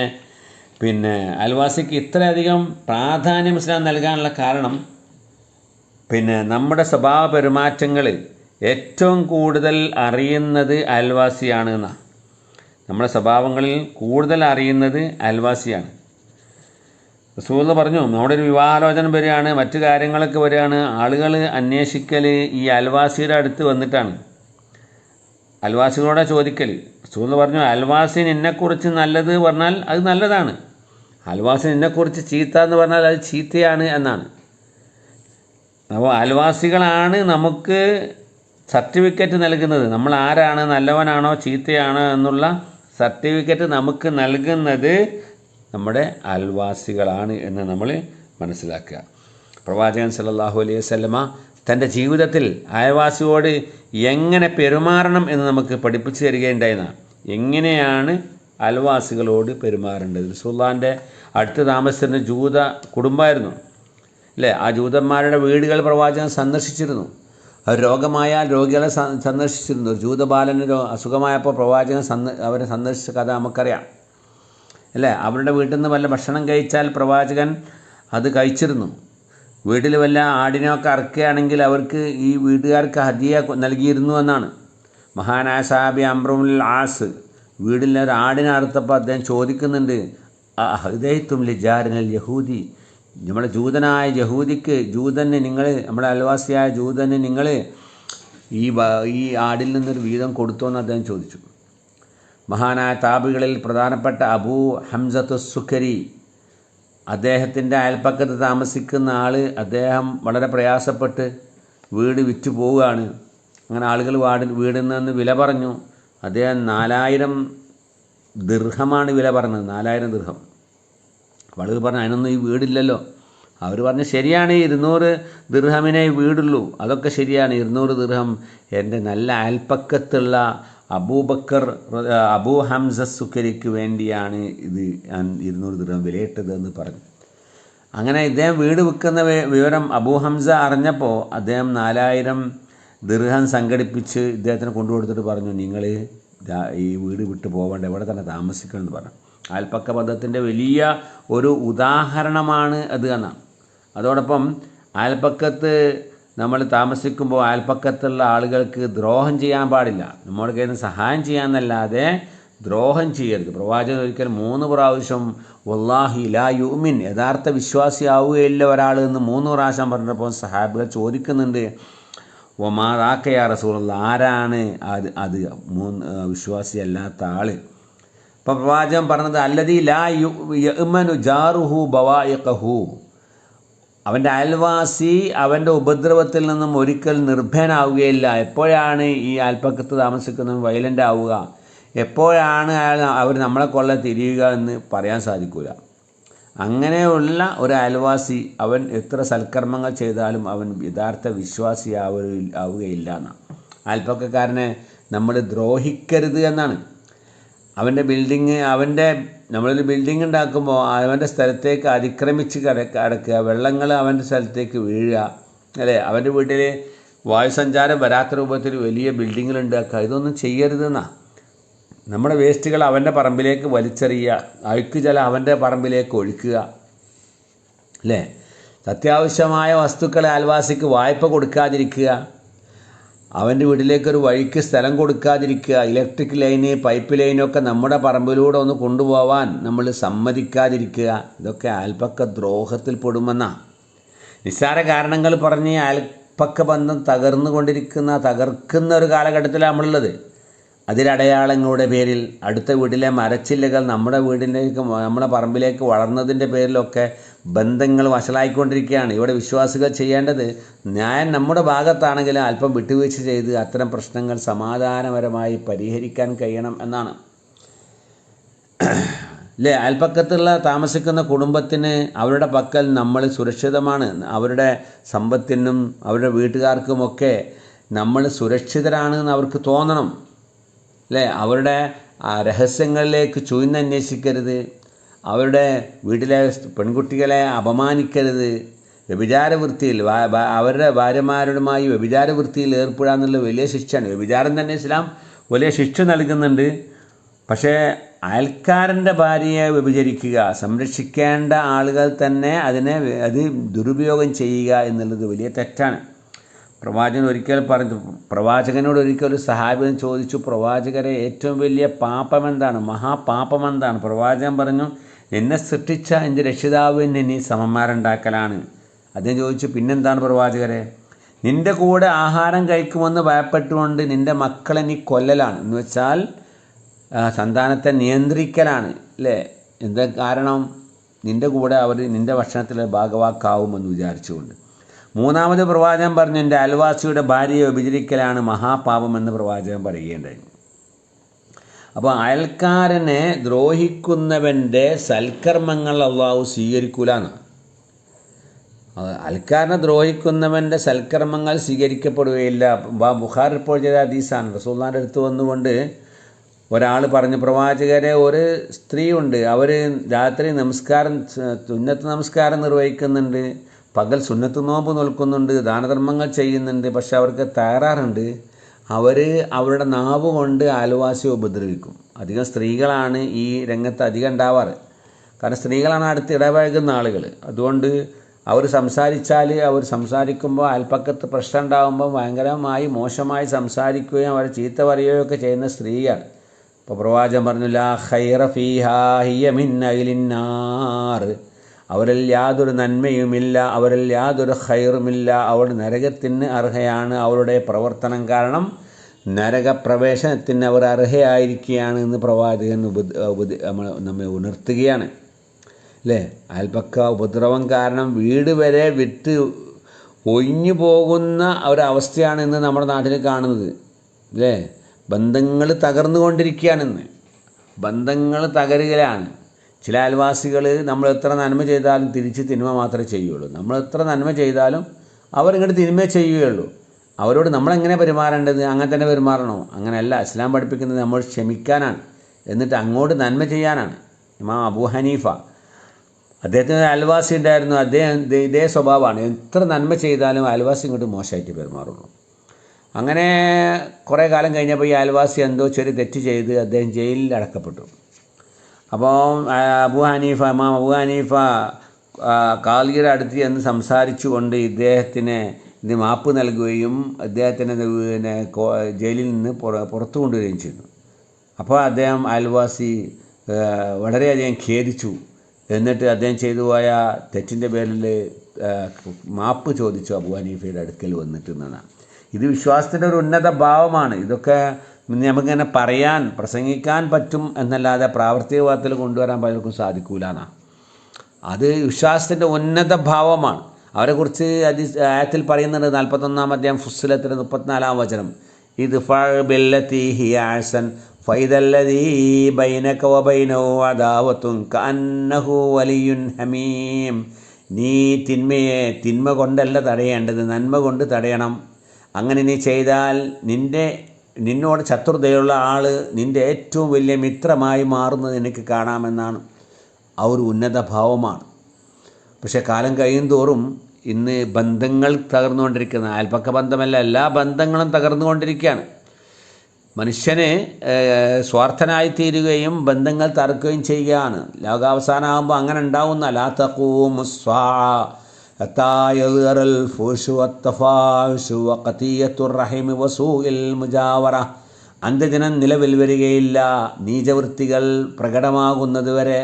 S1: പിന്നെ അയൽവാസിക്ക് ഇത്രയധികം പ്രാധാന്യം ഇസ്ലാം നൽകാനുള്ള കാരണം പിന്നെ നമ്മുടെ സ്വഭാവ പെരുമാറ്റങ്ങളിൽ ഏറ്റവും കൂടുതൽ അറിയുന്നത് അയൽവാസിയാണ് എന്നാണ് നമ്മുടെ സ്വഭാവങ്ങളിൽ കൂടുതൽ അറിയുന്നത് അയൽവാസിയാണ്. റസൂൽ പറഞ്ഞു നമ്മുടെ ഒരു വിവാഹാലോചന വരികയാണ് മറ്റു കാര്യങ്ങളൊക്കെ വരികയാണ്. ആളുകൾ അന്വേഷിക്കൽ ഈ അയൽവാസിയുടെ അടുത്ത് വന്നിട്ടാണ്. അയൽവാസികളോടെ ചോദിക്കൽ റസൂൽ പറഞ്ഞു അയൽവാസി നിന്നെക്കുറിച്ച് നല്ലത് പറഞ്ഞാൽ അത് നല്ലതാണ്. അയൽവാസി നിന്നെക്കുറിച്ച് ചീത്ത എന്ന് പറഞ്ഞാൽ അത് ചീത്തയാണ് എന്നാണ്. അപ്പോൾ അയൽവാസികളാണ് നമുക്ക് സർട്ടിഫിക്കറ്റ് നൽകുന്നത്. നമ്മൾ ആരാണ്? നല്ലവനാണോ? ചീത്തയാണോ? എന്നുള്ള സർട്ടിഫിക്കറ്റ് നമുക്ക് നൽകുന്നത് നമ്മുടെ അയൽവാസികളാണ് എന്ന് നമ്മൾ മനസ്സിലാക്കുക. പ്രവാചകൻ സല്ലല്ലാഹു അലൈഹി വസല്ലമ തന്റെ ജീവിതത്തിൽ അയൽവാസിയോട് എങ്ങനെ പെരുമാറണം എന്ന് നമുക്ക് പഠിപ്പിച്ചു തരികയുണ്ടായിരുന്ന എങ്ങനെയാണ് അയൽവാസികളോട് പെരുമാറേണ്ടത്? സുൽത്താന്റെ അടുത്ത് താമസിച്ചിരുന്ന ജൂത കുടുംബമായിരുന്നു. അല്ലേ ആ ജൂതന്മാരുടെ വീടുകൾ പ്രവാചകൻ സന്ദർശിച്ചിരുന്നു. അവർ രോഗമായാൽ രോഗികളെ സന്ദർശിച്ചിരുന്നു. ജൂതബാലന് അസുഖമായപ്പോൾ പ്രവാചകൻ സന്ദ അവരെ സന്ദർശിച്ച കഥ നമുക്കറിയാം. അല്ലേ? അവരുടെ വീട്ടിൽ നിന്ന് വല്ല ഭക്ഷണം കഴിച്ചാൽ പ്രവാചകൻ അത് കഴിച്ചിരുന്നു. വീട്ടിൽ വല്ല ആടിനെയൊക്കെ അറക്കുകയാണെങ്കിൽ അവർക്ക് ഈ വീട്ടുകാർക്ക് ഹദിയ നൽകിയിരുന്നു എന്നാണ്. മഹാനായ സാബി അമ്രുൽ ആസ് വീടിൽ ഒരു ആടിനെ അറുത്തപ്പോൾ അദ്ദേഹം ചോദിക്കുന്നുണ്ട് ഹൃദയത്തും ലിജാരനൽ യഹൂദി നമ്മുടെ ജൂതനായ യഹൂദിക്ക് ജൂതന് നിങ്ങൾ നമ്മുടെ അയൽവാസിയായ ജൂതന് നിങ്ങൾ ഈ ഈ ആടിൽ നിന്നൊരു വീതം കൊടുത്തോ എന്ന് അദ്ദേഹം ചോദിച്ചു. മഹാനായ താബികളിൽ പ്രധാനപ്പെട്ട അബൂ ഹംസത്തു സുഖരി അദ്ദേഹത്തിന്റെ അയൽപ്പക്കത്ത് താമസിക്കുന്ന ആൾ അദ്ദേഹം വളരെ പ്രയാസപ്പെട്ട് വീട് വിറ്റു പോവുകയാണ്. അങ്ങനെ ആളുകൾ വാടി വീടിൽ നിന്ന് വില പറഞ്ഞു. അദ്ദേഹം നാലായിരം ദീർഘമാണ് വില പറഞ്ഞത് നാലായിരം ദീർഘം. ആളുകൾ പറഞ്ഞു അതിനൊന്നും ഈ വീടില്ലല്ലോ. അവർ പറഞ്ഞു ശരിയാണ് ഇരുന്നൂറ് ദീർഹമിനെ വീടുള്ളൂ. അതൊക്കെ ശരിയാണ്. ഇരുന്നൂറ് ദീർഹം എന്റെ നല്ല അയൽപ്പക്കത്തുള്ള അബൂബക്കർ അബൂ ഹംസ സുക്കരിക്ക് വേണ്ടിയാണ് ഇത് ഞാൻ ഇരുന്നൂറ് ദീർഹം വിലയിട്ടത് എന്ന് പറഞ്ഞു. അങ്ങനെ ഇദ്ദേഹം വീട് വിൽക്കുന്ന വിവരം അബൂ ഹംസ അറിഞ്ഞപ്പോൾ അദ്ദേഹം നാലായിരം ദീർഹം സംഘടിപ്പിച്ച് ഇദ്ദേഹത്തിന് കൊണ്ടുകൊടുത്തിട്ട് പറഞ്ഞു നിങ്ങൾ ഈ വീട് വിട്ട് പോകേണ്ട ഇവിടെ തന്നെ താമസിക്കണം എന്ന് പറഞ്ഞു. അയൽപ്പക്ക ബന്ധത്തിന്റെ വലിയ ഒരു ഉദാഹരണമാണ് അത് എന്നാണ് അതോടൊപ്പം അയൽപ്പക്കത്ത് നമ്മൾ താമസിക്കുമ്പോൾ അയൽപ്പക്കത്തുള്ള ആളുകൾക്ക് ദ്രോഹം ചെയ്യാൻ പാടില്ല. നമ്മുടെ കയ്യിൽ നിന്ന് സഹായം ചെയ്യാമെന്നല്ലാതെ ദ്രോഹം ചെയ്യരുത്. പ്രവാചകൻ ഒരിക്കൽ മൂന്ന് പ്രാവശ്യം വല്ലാഹി ലാ യുമിൻ യഥാർത്ഥ വിശ്വാസിയാവുകയില്ല ഒരാൾ എന്ന് മൂന്ന് പ്രാവശ്യം പറഞ്ഞപ്പോൾ സഹാബികൾ ചോദിക്കുന്നുണ്ട് ഒമാറാക്കയാ റസൂലുള്ള? ആരാണ് അത്? അത് മൂന്ന് വിശ്വാസിയല്ലാത്ത ആൾ. അപ്പോൾ പ്രവാചകൻ പറഞ്ഞത് അല്ലതി ലാ യു യഅ്മനു ജാറുഹു ബവായിഖഹു. അവന്റെ അയൽവാസി അവന്റെ ഉപദ്രവത്തിൽ നിന്നും ഒരിക്കൽ നിർഭയനാവുകയില്ല. എപ്പോഴാണ് ഈ അയൽപ്പക്കത്ത് താമസിക്കുന്നവൻ വയലന്റ് ആവുക? എപ്പോഴാണ് അയാൾ അവർ നമ്മളെ കൊള്ള തിരിയുക എന്ന് പറയാൻ സാധിക്കില്ല അങ്ങനെയുള്ള ഒരു അയൽവാസി അവൻ എത്ര സൽക്കർമ്മങ്ങൾ ചെയ്താലും അവൻ യഥാർത്ഥ വിശ്വാസിയാവുകയില്ല എന്നാണ്. അയൽപ്പക്കക്കാരനെ നമ്മൾ ദ്രോഹിക്കരുത് എന്നാണ്. അവന്റെ ബിൽഡിങ് അവന്റെ നമ്മളൊരു ബിൽഡിംഗ് ഉണ്ടാക്കുമ്പോൾ അവന്റെ സ്ഥലത്തേക്ക് അതിക്രമിച്ച് കട കടക്കുക. വെള്ളങ്ങൾ അവന്റെ സ്ഥലത്തേക്ക് വീഴുക. അല്ലേ? അവന്റെ വീട്ടിൽ വായുസഞ്ചാരം വരാത്ത രൂപത്തിൽ വലിയ ബിൽഡിങ്ങുകൾ ഉണ്ടാക്കുക. ഇതൊന്നും ചെയ്യരുതെന്നാ. നമ്മുടെ വേസ്റ്റുകൾ അവന്റെ പറമ്പിലേക്ക് വലിച്ചെറിയുക. അഴുക്ക് ജലം അവന്റെ പറമ്പിലേക്ക് ഒഴിക്കുക. അല്ലേ? അത്യാവശ്യമായ വസ്തുക്കളെ അയൽവാസിക്ക് വായ്പ കൊടുക്കാതിരിക്കുക. അവന്റെ വീട്ടിലേക്ക് ഒരു വഴിക്ക് സ്ഥലം കൊടുക്കാതിരിക്കുക ഇലക്ട്രിക് ലൈന് പൈപ്പ് ലൈനൊക്കെ നമ്മുടെ പറമ്പിലൂടെ ഒന്ന് കൊണ്ടുപോവാൻ നമ്മൾ സമ്മതിക്കാതിരിക്കുക ഇതൊക്കെ അയൽപ്പക്ക ദ്രോഹത്തിൽ പെടുമെന്ന. നിസ്സാര കാരണങ്ങൾ പറഞ്ഞ് അയൽപ്പക്ക ബന്ധം തകർന്നു കൊണ്ടിരിക്കുന്ന തകർക്കുന്ന ഒരു കാലഘട്ടത്തിലാണ് നമ്മളുള്ളത്. അതിരടയാളങ്ങളുടെ പേരിൽ അടുത്ത വീട്ടിലെ മരച്ചില്ലകൾ നമ്മുടെ വീടിലേക്ക് നമ്മുടെ പറമ്പിലേക്ക് വളർന്നതിന്റെ പേരിലൊക്കെ ബന്ധങ്ങൾ വഷളായിക്കൊണ്ടിരിക്കുകയാണ്. ഇവിടെ വിശ്വാസികൾ ചെയ്യേണ്ടത് ന്യായം നമ്മുടെ ഭാഗത്താണെങ്കിലും അല്പം വിട്ടുവീഴ്ച ചെയ്ത് അത്തരം പ്രശ്നങ്ങൾ സമാധാനപരമായി പരിഹരിക്കാൻ കഴിയണം എന്നാണ്. അല്ലേ അയൽപ്പക്കത്തുള്ള താമസിക്കുന്ന കുടുംബത്തിന് അവരുടെ പക്കൽ നമ്മൾ സുരക്ഷിതമാണ്. അവരുടെ സമ്പത്തിനും അവരുടെ വീട്ടുകാർക്കുമൊക്കെ നമ്മൾ സുരക്ഷിതരാണ് എന്ന് അവർക്ക് തോന്നണം. അല്ലേ അവരുടെ രഹസ്യങ്ങളിലേക്ക് ചൂഴ്ന്നന്വേഷിക്കരുത് അവരുടെ വീട്ടിലെ പെൺകുട്ടികളെ അപമാനിക്കരുത്. വ്യഭിചാരവൃത്തിയിൽ അവരുടെ ഭാര്യമാരുമായി വ്യഭിചാരവൃത്തിയിൽ ഏർപ്പെടുക എന്നുള്ള വലിയ ശിക്ഷയാണ്. വ്യഭിചാരം തന്നെ ഇസ്ലാം വലിയ ശിക്ഷ നൽകുന്നുണ്ട്. പക്ഷേ അയൽക്കാരന്റെ ഭാര്യയെ വ്യഭിചരിക്കുക സംരക്ഷിക്കേണ്ട ആളുകൾ തന്നെ അതിനെ അത് ദുരുപയോഗം ചെയ്യുക എന്നുള്ളത് വലിയ തെറ്റാണ്. പ്രവാചകൻ ഒരിക്കൽ പറഞ്ഞു പ്രവാചകനോട് ഒരിക്കൽ ഒരു സഹാബിൻ ചോദിച്ചു പ്രവാചകരെ ഏറ്റവും വലിയ പാപം എന്താണ് മഹാപാപം എന്താണ് പ്രവാചകൻ പറഞ്ഞു എന്നെ സൃഷ്ടിച്ച എന്റെ രക്ഷിതാവിന് നീ സമന്മാരുണ്ടാക്കലാണ്. അദ്ദേഹം ചോദിച്ചു പിന്നെന്താണ് പ്രവാചകരെ? നിന്റെ കൂടെ ആഹാരം കഴിക്കുമെന്ന് ഭയപ്പെട്ടുകൊണ്ട് നിന്റെ മക്കളെ നീ കൊല്ലലാണ്. എന്ന് വെച്ചാൽ സന്താനത്തെ നിയന്ത്രിക്കലാണ് അല്ലേ? എന്താ കാരണം? നിന്റെ കൂടെ അവർ നിന്റെ ഭക്ഷണത്തിലെ ഭാഗവാക്കാവുമെന്ന് വിചാരിച്ചുകൊണ്ട്. മൂന്നാമത് പ്രവാചകൻ പറഞ്ഞു എന്റെ അയൽവാസിയുടെ ഭാര്യയെ മഹാപാപം മഹാപാപമെന്ന് പ്രവാചകൻ പറയുകയുണ്ടായി. അപ്പോൾ അയൽക്കാരനെ ദ്രോഹിക്കുന്നവന്റെ സൽക്കർമ്മങ്ങൾ അള്ളാഹു സ്വീകരിക്കൂല അൽക്കാരനെ ദ്രോഹിക്കുന്നവന്റെ സൽക്കർമ്മങ്ങൾ സ്വീകരിക്കപ്പെടുകയില്ല. ബുഹാർ ഇപ്പോൾ ചെയ്ത ഹദീസാണ്. റസൂല്ലാന്റെ അടുത്ത് വന്നുകൊണ്ട് ഒരാൾ പറഞ്ഞു പ്രവാചകരെ ഒരു സ്ത്രീ ഉണ്ട്. അവർ രാത്രി നമസ്കാരം തുന്നത്ത് നമസ്കാരം നിർവഹിക്കുന്നുണ്ട്. പകൽ സുന്നത്ത് നോമ്പ് നിൽക്കുന്നുണ്ട് ദാനധർമ്മങ്ങൾ ചെയ്യുന്നുണ്ട് പക്ഷെ അവർക്ക് തയ്യാറാറുണ്ട് അവർ അവരുടെ നാവ് കൊണ്ട് അയൽവാസിയെ ഉപദ്രവിക്കും. അധികം സ്ത്രീകളാണ് ഈ രംഗത്ത് അധികം ഉണ്ടാവാറ്. കാരണം സ്ത്രീകളാണ് അടുത്ത് ഇടപഴകുന്ന ആളുകൾ അതുകൊണ്ട് അവർ സംസാരിച്ചാൽ അവർ സംസാരിക്കുമ്പോൾ അയൽപ്പക്കത്ത് പ്രശ്നം ഉണ്ടാകുമ്പോൾ ഭയങ്കരമായി മോശമായി സംസാരിക്കുകയും അവരെ ചീത്ത പറയുകയും ഒക്കെ ചെയ്യുന്ന സ്ത്രീയാണ്. ഇപ്പോൾ പ്രവാചം പറഞ്ഞു ലാ ഖൈറ ഫീഹാ ഹിയ മിൻ അവരിൽ യാതൊരു നന്മയുമില്ല അവരിൽ യാതൊരു ഖൈറുമില്ല. അവർ നരകത്തിന് അർഹയാണ് അവരുടെ പ്രവർത്തനം കാരണം നരകപ്രവേശനത്തിന് അവർ അർഹയായിരിക്കുകയാണ് എന്ന് പ്രവാചകൻ ഉപ ഉപദ നമ്മെ ഉണർത്തുകയാണ്. അല്ലേ അയൽപ്പക്ക ഉപദ്രവം കാരണം വീട് വരെ വിട്ട് ഒഴിഞ്ഞു പോകുന്ന ഒരവസ്ഥയാണ് ഇന്ന് നമ്മുടെ നാട്ടിൽ കാണുന്നത്. അല്ലേ ബന്ധങ്ങൾ തകർന്നുകൊണ്ടിരിക്കുകയാണെന്ന്. ബന്ധങ്ങൾ തകരുകയാണ്. ചില അയൽവാസികൾ നമ്മൾ എത്ര നന്മ ചെയ്താലും തിരിച്ച് തിന്മ മാത്രമേ ചെയ്യുള്ളൂ. നമ്മൾ എത്ര നന്മ ചെയ്താലും അവർ ഇങ്ങോട്ട് തിന്മ ചെയ്യുകയുള്ളൂ. അവരോട് നമ്മളെങ്ങനെ പെരുമാറേണ്ടത്? അങ്ങനെ തന്നെ പെരുമാറണോ? അങ്ങനെയല്ല. ഇസ്ലാം പഠിപ്പിക്കുന്നത് നമ്മൾ ക്ഷമിക്കാനാണ്. എന്നിട്ട് അങ്ങോട്ട് നന്മ ചെയ്യാനാണ്. ഇമാം അബു ഹനീഫ. അദ്ദേഹത്തിന് അയൽവാസി ഉണ്ടായിരുന്നു. അദ്ദേഹം ഇതേ സ്വഭാവമാണ്. എത്ര നന്മ ചെയ്താലും അയൽവാസി ഇങ്ങോട്ട് മോശമായിട്ട് പെരുമാറുള്ളൂ. അങ്ങനെ കുറേ കാലം കഴിഞ്ഞപ്പോൾ ഈ അയൽവാസി എന്തോ ചെറിയ തെറ്റ് ചെയ്ത് അദ്ദേഹം ജയിലിൽ അടക്കപ്പെട്ടു. അപ്പോൾ അബു ഹനീഫ ഇമാം അബു ഹനീഫ കാൽഗിര അടുത്ത് എന്ന് സംസാരിച്ചു കൊണ്ട് ഇദ്ദേഹത്തിന് ഇത് മാപ്പ് നൽകുകയും അദ്ദേഹത്തിന് പിന്നെ ജയിലിൽ നിന്ന് പുറത്തു കൊണ്ടുവരികയും ചെയ്തു. അപ്പോൾ അദ്ദേഹം അയൽവാസി വളരെയധികം ഖേദിച്ചു. എന്നിട്ട് അദ്ദേഹം ചെയ്തു പോയ തെറ്റിന്റെ പേരിൽ മാപ്പ് ചോദിച്ചു അബു ഹനീഫയുടെ അടുക്കൽ വന്നിട്ട് എന്നാണ്. ഇത് വിശ്വാസത്തിന്റെ ഒരു ഉന്നത ഭാവമാണ്. ഇതൊക്കെ നമുക്കിങ്ങനെ പറയാൻ പ്രസംഗിക്കാൻ പറ്റും എന്നല്ലാതെ പ്രാവർത്തികവാദത്തിൽ കൊണ്ടുവരാൻ പലർക്കും സാധിക്കൂല അത് വിശ്വാസത്തിന്റെ ഉന്നത ഭാവമാണ്. അവരെക്കുറിച്ച് അതി ആയത്തിൽ പറയുന്നുണ്ട് നാൽപ്പത്തൊന്നാം അധ്യായം ഫുസ്സിലത്തിന് മുപ്പത്തിനാലാം വചനം. ഇത് ബില്ലത്തി ഹിയാസൻ ഫൈദല്ലദീ ബൈനക വബൈനഹു അദാവത്തുൻ കഅന്നഹു വലിയുൻ ഹമീം. നീ തിന്മയെ തിന്മ കൊണ്ടല്ല തടയേണ്ടത് നന്മ കൊണ്ട് തടയണം. അങ്ങനെ നീ ചെയ്താൽ നിന്റെ നിന്നോട് ശത്രുതയുള്ള ആൾ നിന്റെ ഏറ്റവും വലിയ മിത്രമായി മാറുന്നത് എനിക്ക് കാണാമെന്നാണ് ആ ഒരു ഉന്നത ഭാവമാണ്. പക്ഷേ കാലം കഴിയും തോറും ഇന്ന് ബന്ധങ്ങൾ തകർന്നുകൊണ്ടിരിക്കുന്ന അയൽപ്പക്ക ബന്ധമല്ല എല്ലാ ബന്ധങ്ങളും തകർന്നുകൊണ്ടിരിക്കുകയാണ്. മനുഷ്യന് സ്വാർത്ഥനായി തീരുകയും ബന്ധങ്ങൾ തറക്കുകയും ചെയ്യുകയാണ്. ലോകാവസാനമാകുമ്പോൾ അങ്ങനെ ഉണ്ടാവുന്ന ലാ തഖൂമു സ്സാഅ ഹത്താ യദ്ഹറൽ ഫുഹ്ഷു വത്തഫാഹുഷു വഖതിയത്തുർ റഹിമി വസൂഇൽ മുജാവറ. അന്ത്യദിനം നിലവിൽ വരികയില്ല. നീചവൃത്തികൾ പ്രകടമാകുന്നതുവരെ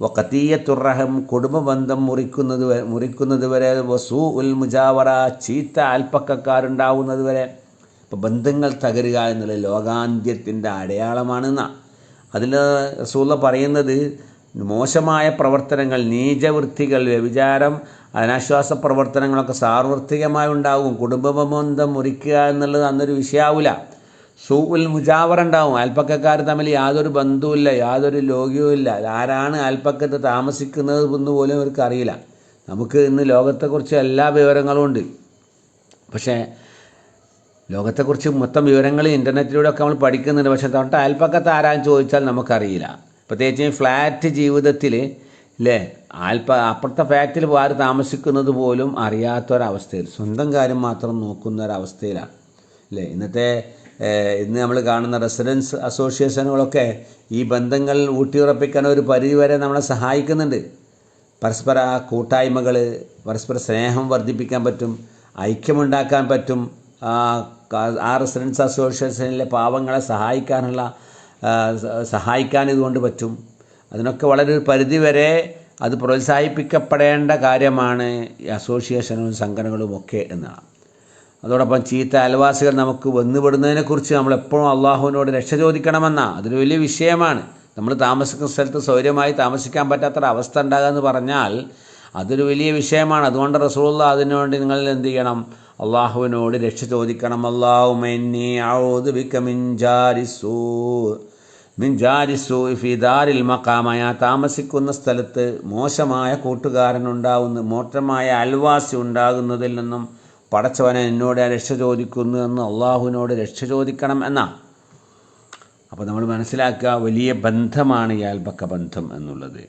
S1: വക്കത്തീയത്തുറഹം റഹം കുടുംബബന്ധം മുറിക്കുന്നത് മുറിക്കുന്നതുവരെ മുറിക്കുന്നത് വരെ വസൂ ഉൽ മുജാവറ ചീത്ത അൽപ്പക്കക്കാരുണ്ടാവുന്നത് വരെ അപ്പോൾ ബന്ധങ്ങൾ തകരുക എന്നുള്ള ലോകാന്ത്യത്തിന്റെ അടയാളമാണെന്നാണ് അതിൽ റസൂള്ള പറയുന്നത് മോശമായ പ്രവർത്തനങ്ങൾ നീചവൃത്തികൾ വ്യഭിചാരം അനാശ്വാസ പ്രവർത്തനങ്ങളൊക്കെ സാർവത്രികമായി ഉണ്ടാകും. കുടുംബബന്ധം മുറിക്കുക എന്നുള്ളത് അന്നൊരു വിഷയാവില്ല സൂവിൽ മുജാവർ ഉണ്ടാവും. അയൽപ്പക്കക്കാർ തമ്മിൽ യാതൊരു ബന്ധവുമില്ല യാതൊരു ലോകിയവും ഇല്ല ആരാണ് അയൽപ്പക്കത്ത് താമസിക്കുന്നത് എന്ന് പോലും അവർക്ക് അറിയില്ല. നമുക്ക് ഇന്ന് ലോകത്തെക്കുറിച്ച് എല്ലാ വിവരങ്ങളും ഉണ്ട്. പക്ഷേ ലോകത്തെക്കുറിച്ച് മൊത്തം വിവരങ്ങൾ ഇന്റർനെറ്റിലൂടെ ഒക്കെ നമ്മൾ പഠിക്കുന്നുണ്ട്. പക്ഷേ തൊട്ട് അയൽപ്പക്കത്ത് ആരാന്ന് ചോദിച്ചാൽ നമുക്കറിയില്ല. പ്രത്യേകിച്ച് ഫ്ലാറ്റ് ജീവിതത്തിൽ അല്ലേ ആൽപ്പ അപ്പുറത്തെ ഫ്ലാറ്റിൽ ആര് താമസിക്കുന്നത് പോലും അറിയാത്തൊരവസ്ഥയിൽ സ്വന്തം കാര്യം മാത്രം നോക്കുന്ന ഒരവസ്ഥയിലാണ് അല്ലേ ഇന്നത്തെ ഇന്ന് നമ്മൾ കാണുന്ന റെസിഡൻസ് അസോസിയേഷനുകളൊക്കെ ഈ ബന്ധങ്ങൾ ഊട്ടിയുറപ്പിക്കാൻ ഒരു പരിധിവരെ നമ്മളെ സഹായിക്കുന്നുണ്ട്. പരസ്പര കൂട്ടായ്മകൾ പരസ്പര സ്നേഹം വർദ്ധിപ്പിക്കാൻ പറ്റും ഐക്യമുണ്ടാക്കാൻ പറ്റും ആ റെസിഡൻസ് അസോസിയേഷനിലെ പാവങ്ങളെ സഹായിക്കാനുള്ള സഹായിക്കാൻ ഇതുകൊണ്ട് പറ്റും. അതിനൊക്കെ വളരെ ഒരു പരിധിവരെ അത് പ്രോത്സാഹിപ്പിക്കപ്പെടേണ്ട കാര്യമാണ് ഈ അസോസിയേഷനും സംഘടനകളും ഒക്കെ എന്നാണ്. അതോടൊപ്പം ചീത്ത അയൽവാസികൾ നമുക്ക് വന്നുപെടുന്നതിനെക്കുറിച്ച് നമ്മൾ എപ്പോഴും അള്ളാഹുവിനോട് രക്ഷ ചോദിക്കണമെന്നാ. അതൊരു വലിയ വിഷയമാണ്. നമ്മൾ താമസിക്കുന്ന സ്ഥലത്ത് സൗകര്യമായി താമസിക്കാൻ പറ്റാത്തൊരു അവസ്ഥ ഉണ്ടാകുക എന്ന് പറഞ്ഞാൽ അതൊരു വലിയ വിഷയമാണ്. അതുകൊണ്ട് റസൂള്ള അതിനുവേണ്ടി നിങ്ങൾ എന്ത് ചെയ്യണം? അള്ളാഹുവിനോട് രക്ഷ ചോദിക്കണം. അള്ളാഹു മെന്നി ബിക മിൻ ജാരിസൂ മിൻ ജാരിസു ഫിദാരിൽ മക്കാമയ താമസിക്കുന്ന സ്ഥലത്ത് മോശമായ കൂട്ടുകാരൻ ഉണ്ടാകുന്ന മോശമായ അൽവാസി ഉണ്ടാകുന്നതിൽ നിന്നും പടച്ചവനെ എന്നോട് രക്ഷ ചോദിക്കുന്നു എന്ന് അള്ളാഹുവിനോട് രക്ഷ ചോദിക്കണം എന്നാ. അപ്പോൾ നമ്മൾ മനസ്സിലാക്കുക വലിയ ബന്ധമാണ് ഈ അയൽപക്ക ബന്ധം എന്നുള്ളത്.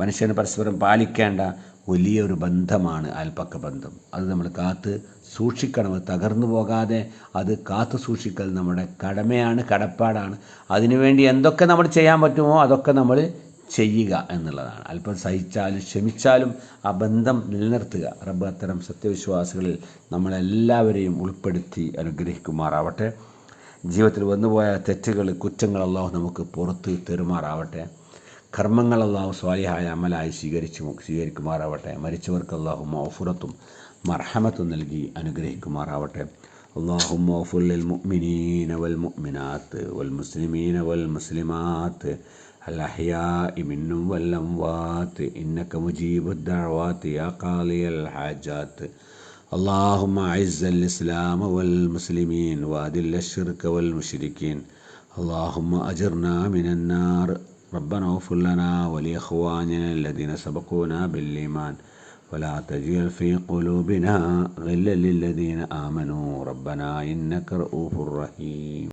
S1: മനുഷ്യന് പരസ്പരം പാലിക്കേണ്ട വലിയൊരു ബന്ധമാണ് അയൽപ്പക്ക ബന്ധം. അത് നമ്മൾ കാത്ത് സൂക്ഷിക്കണം. തകർന്നു പോകാതെ അത് കാത്തു സൂക്ഷിക്കൽ നമ്മുടെ കടമയാണ് കടപ്പാടാണ്. അതിനുവേണ്ടി എന്തൊക്കെ നമ്മൾ ചെയ്യാൻ പറ്റുമോ അതൊക്കെ നമ്മൾ ചെയ്യുക എന്നുള്ളതാണ്. അല്പം സഹിച്ചാലും ക്ഷമിച്ചാലും ആ ബന്ധം നിലനിർത്തുക. റബ്ബ് അത്തരം സത്യവിശ്വാസികളിൽ നമ്മളെല്ലാവരെയും ഉൾപ്പെടുത്തി അനുഗ്രഹിക്കുമാറാവട്ടെ. ജീവിതത്തിൽ വന്നുപോയ തെറ്റുകൾ കുറ്റങ്ങൾ അള്ളാഹു നമുക്ക് പുറത്ത് തെരുമാറാവട്ടെ. കർമ്മങ്ങൾ അള്ളാഹു സ്വാലിഹായ അമലായി സ്വീകരിച്ചു സ്വീകരിക്കുമാറാവട്ടെ. മരിച്ചവർക്ക് അള്ളാഹു മൗഫുറത്തും മർഹമത്തും നൽകി അനുഗ്രഹിക്കുമാറാവട്ടെ اللهم اغفر للمؤمنين والمؤمنات والمسلمين والمسلمات الأحياء منهم والأموات إنك مجيب الدعوات يا قاضي الحاجات اللهم أعز الإسلام والمسلمين وأذل الشرك والمشركين اللهم أجرنا من النار ربنا اغفر لنا ولإخواننا الذين سبقونا بالإيمان ولا تجعل في قلوبنا غلا للذين آمنوا. ربنا إنك رؤوف رحيم.